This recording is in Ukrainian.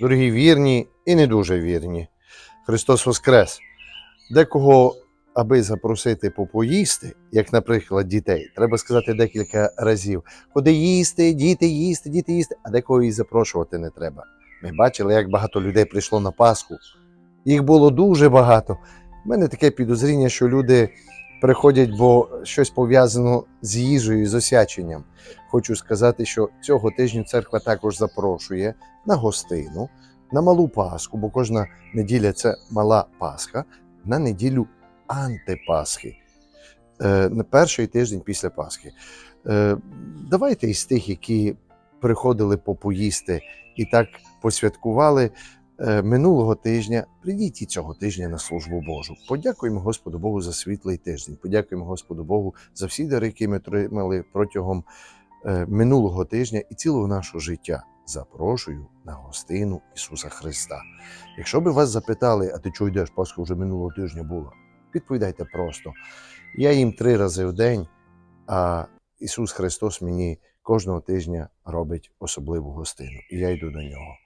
Дорогі вірні і не дуже вірні. Христос Воскрес. Декого, аби запросити попоїсти, як, наприклад, дітей, треба сказати декілька разів: ходи їсти, діти їсти, діти їсти, а декого і запрошувати не треба. Ми бачили, як багато людей прийшло на Пасху. Їх було дуже багато. У мене таке підозріння, що люди приходять, бо щось пов'язано з їжею, з осяченням. Хочу сказати, що цього тижня церква також запрошує на гостину, на малу Пасху, бо кожна неділя це мала Пасха, на неділю антипасхи. Е, на перший тиждень після Пасхи. Е, давайте із тих, які приходили попоїсти і так посвяткували минулого тижня, прийдіть і цього тижня на службу Божу. Подякуємо Господу Богу за світлий тиждень. Подякуємо Господу Богу за всі дари, які ми отримали протягом е, минулого тижня і цілого нашого життя. Запрошую на гостину Ісуса Христа. Якщо би вас запитали, а ти чого йдеш, Пасха вже минулого тижня була, відповідайте просто. Я їм три рази в день, а Ісус Христос мені кожного тижня робить особливу гостину, і я йду до нього.